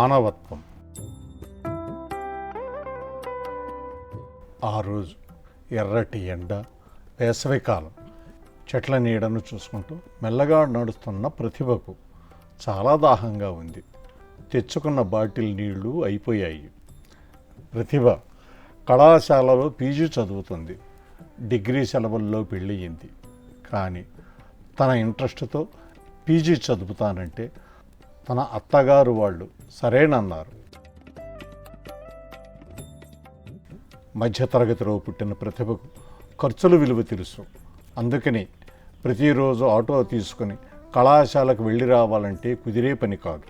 మానవత్వం. ఆ రోజు ఎర్రటి ఎండ వేసవికాలం చెట్ల నీడను చూసుకుంటూ మెల్లగా నడుస్తున్న ప్రతిభకు చాలా దాహంగా ఉంది. తెచ్చుకున్న బాటిల్ నీళ్ళు అయిపోయాయి. ప్రతిభ కళాశాలలో పీజీ చదువుతుంది. డిగ్రీ సెలవుల్లో పెళ్ళయింది. కానీ తన ఇంట్రెస్ట్తో పీజీ చదువుతానంటే తన అత్తగారు వాళ్ళు. సరేనన్నారు. మధ్యతరగతిలో పుట్టిన ప్రతిభకు ఖర్చుల విలువ తెలుసు. అందుకని ప్రతిరోజు ఆటో తీసుకుని కళాశాలకు వెళ్ళి రావాలంటే కుదిరే పని కాదు.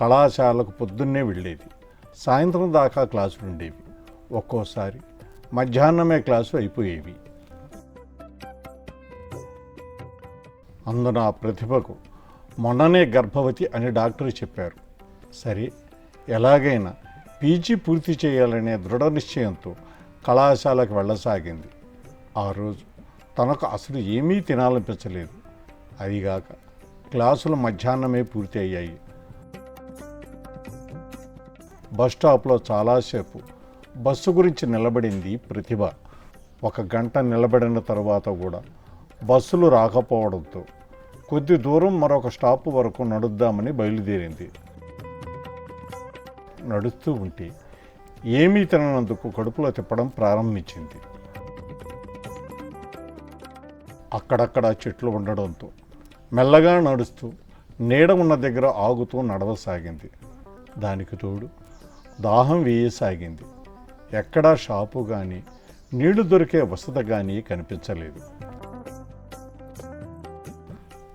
కళాశాలకు పొద్దున్నే వెళ్ళేది. సాయంత్రం దాకా క్లాసులు ఉండేవి. ఒక్కోసారి మధ్యాహ్నమే క్లాసు అయిపోయేవి. అందున ఆ ప్రతిభకు మొన్ననే గర్భవతి అని డాక్టర్ చెప్పారు. సరే ఎలాగైనా పీజీ పూర్తి చేయాలనే దృఢ నిశ్చయంతో కళాశాలకు వెళ్ళసాగింది. ఆ రోజు తనకు అసలు ఏమీ తినాలనిపించలేదు. అదిగాక క్లాసులు మధ్యాహ్నమే పూర్తి అయ్యాయి బస్ స్టాప్లో చాలాసేపు బస్సు గురించి నిలబడింది ప్రతిభ. ఒక గంట నిలబడిన తర్వాత కూడా బస్సులు రాకపోవడంతో కొద్ది దూరం మరొక స్టాప్ వరకు నడుద్దామని బయలుదేరింది. నడుస్తూ ఉంటే ఏమీ తిననందుకు కడుపులో తిప్పడం ప్రారంభించింది. అక్కడక్కడ చెట్లు ఉండడంతో మెల్లగా నడుస్తూ నీడ ఉన్న దగ్గర ఆగుతూ నడవసాగింది. దానికి తోడు దాహం వేయసాగింది. ఎక్కడా షాపు కానీ నీళ్ళు దొరికే వసతి కానీ కనిపించలేదు.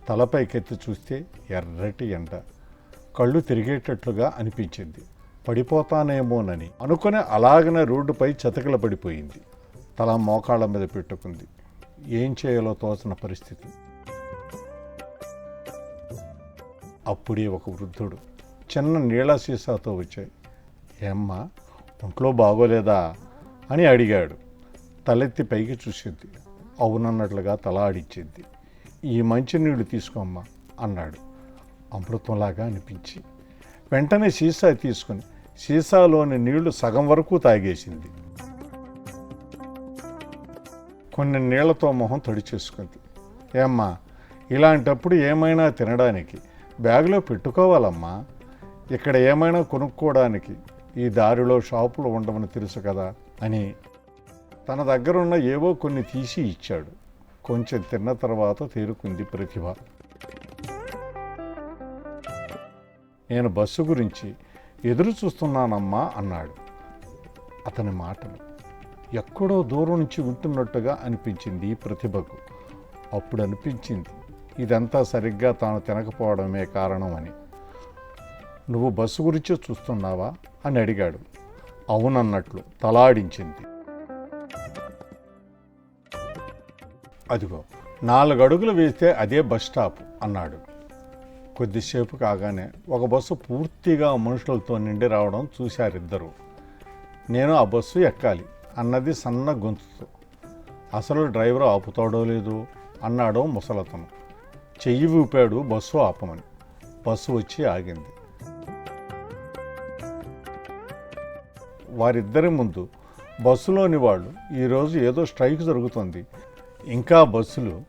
తలపైకెత్తి చూస్తే ఎర్రటి ఎండ కళ్ళు తిరిగేటట్లుగా అనిపించింది. పడిపోతానేమోనని. అనుకుని అలాగనే రోడ్డుపై చతకల పడిపోయింది. తల మోకాళ్ళ మీద పెట్టుకుంది. ఏం చేయాలో తోచిన పరిస్థితి. అప్పుడే ఒక వృద్ధుడు చిన్న నీళ్ళ సీసాతో వచ్చాయి. ఏమ్మా ఒంట్లో బాగోలేదా? అని అడిగాడు. తలెత్తి పైకి చూసింది. అవునన్నట్లుగా తల ఆడించింది. ఈ మంచినీళ్ళు తీసుకోమ్మా అన్నాడు. అమృతంలాగా అనిపించి. వెంటనే సీసా తీసుకుని సీసాలోని నీళ్ళు సగం వరకు తాగేసింది. కొన్ని నీళ్ళతో మొహం తడిచేసుకుంది ఏమ్మా ఇలాంటప్పుడు ఏమైనా తినడానికి బ్యాగులో పెట్టుకోవాలమ్మా? ఇక్కడ ఏమైనా కొనుక్కోవడానికి ఈ దారిలో షాపులు ఉండవని తెలుసు కదా అని తన దగ్గరున్న ఏవో కొన్ని తీసి ఇచ్చాడు. కొంచెం తిన్న తర్వాత తేరుకుంది ప్రతిభ. నేను బస్సు గురించి ఎదురు చూస్తున్నానమ్మా అన్నాడు. అతని మాటలు ఎక్కడో దూరం నుంచి వింటున్నట్టుగా అనిపించింది ప్రతిభకు. అప్పుడు అనిపించింది ఇదంతా సరిగ్గా తాను తినకపోవడమే కారణం అని నువ్వు బస్సు గురించే చూస్తున్నావా? అని అడిగాడు. అవునన్నట్లు తలాడించింది. అదిగో నాలుగు అడుగులు వేస్తే అదే బస్ స్టాప్ అన్నాడు. కొద్దిసేపు కాగానే ఒక బస్సు పూర్తిగా మనుషులతో నిండి రావడం చూశారిద్దరు. నేను ఆ బస్సు ఎక్కాలి అన్నది సన్న గొంతుతో. అసలు డ్రైవర్ ఆపుతాడో లేదు అన్నాడో ముసలతను. చెయ్యి ఊపాడు బస్సు ఆపమని. బస్సు వచ్చి ఆగింది. వారిద్దరి ముందు బస్సులోని వాళ్ళు ఈరోజు ఏదో స్ట్రైక్ జరుగుతుంది. ఇంకా బస్సులు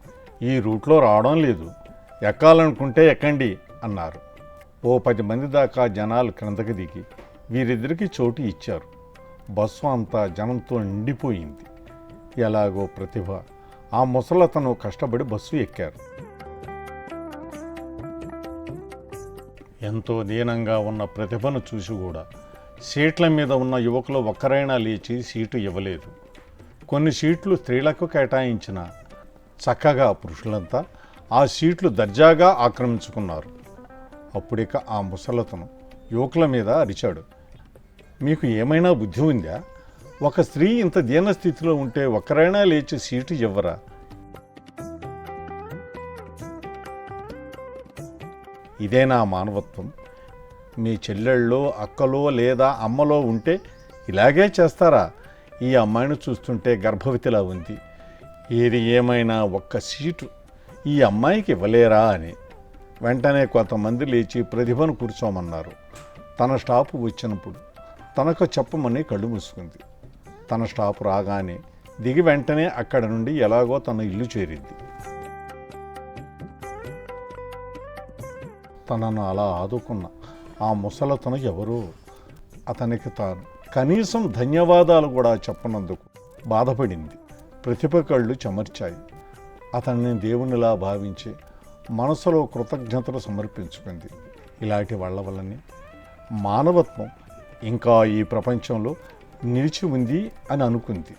ఈ రూట్లో రావడం లేదు. ఎక్కాలనుకుంటే ఎక్కండి అన్నారు. ఓ పది మంది దాకా జనాలు క్రిందకి దిగి వీరిద్దరికి చోటు ఇచ్చారు. బస్సు అంతా జనంతో నిండిపోయింది. ఎలాగో ప్రతిభ ఆ ముసలతను కష్టపడి బస్సు ఎక్కారు. ఎంతో దీనంగా ఉన్న ప్రతిభను చూసి కూడా సీట్ల మీద ఉన్న యువకులు ఒక్కరైనా లేచి సీటు ఇవ్వలేదు. కొన్ని సీట్లు స్త్రీలకు కేటాయించిన చక్కగా పురుషులంతా ఆ సీట్లు దర్జాగా ఆక్రమించుకున్నారు. అప్పుడిక ఆ ముసలతను యువకుల మీద అరిచాడు. మీకు ఏమైనా బుద్ధి ఉందా? ఒక స్త్రీ ఇంత దీనస్థితిలో ఉంటే ఒక్కరైనా లేచి సీటు ఇవ్వరా? ఇదేనా మానవత్వం. మీ చెల్లెళ్ళో అక్కలో లేదా అమ్మలో ఉంటే ఇలాగే చేస్తారా? ఈ అమ్మాయిని చూస్తుంటే గర్భవతిలా ఉంది. ఏది ఏమైనా ఒక్క సీటు ఈ అమ్మాయికి ఇవ్వలేరా అని. వెంటనే కొంతమంది లేచి ప్రతిభను కూర్చోమన్నారు. తన స్టాపు వచ్చినప్పుడు తనకు చెప్పమని కళ్ళు మూసుకుంది. తన స్టాప్ రాగానే దిగి వెంటనే అక్కడ నుండి ఎలాగో తన ఇల్లు చేరింది. తనను అలా ఆదుకున్న ఆ ముసలతను ఎవరు? అతనికి తాను కనీసం ధన్యవాదాలు కూడా చెప్పనందుకు బాధపడింది. ప్రతిభ కళ్ళు చెమర్చాయి. అతన్ని దేవునిలా భావించి మనసులో కృతజ్ఞతలు సమర్పించుకుంది. ఇలాంటి వాళ్ళ వల్లనే మానవత్వం ఇంకా ఈ ప్రపంచంలో నిలిచి ఉంది అని అనుకుంది.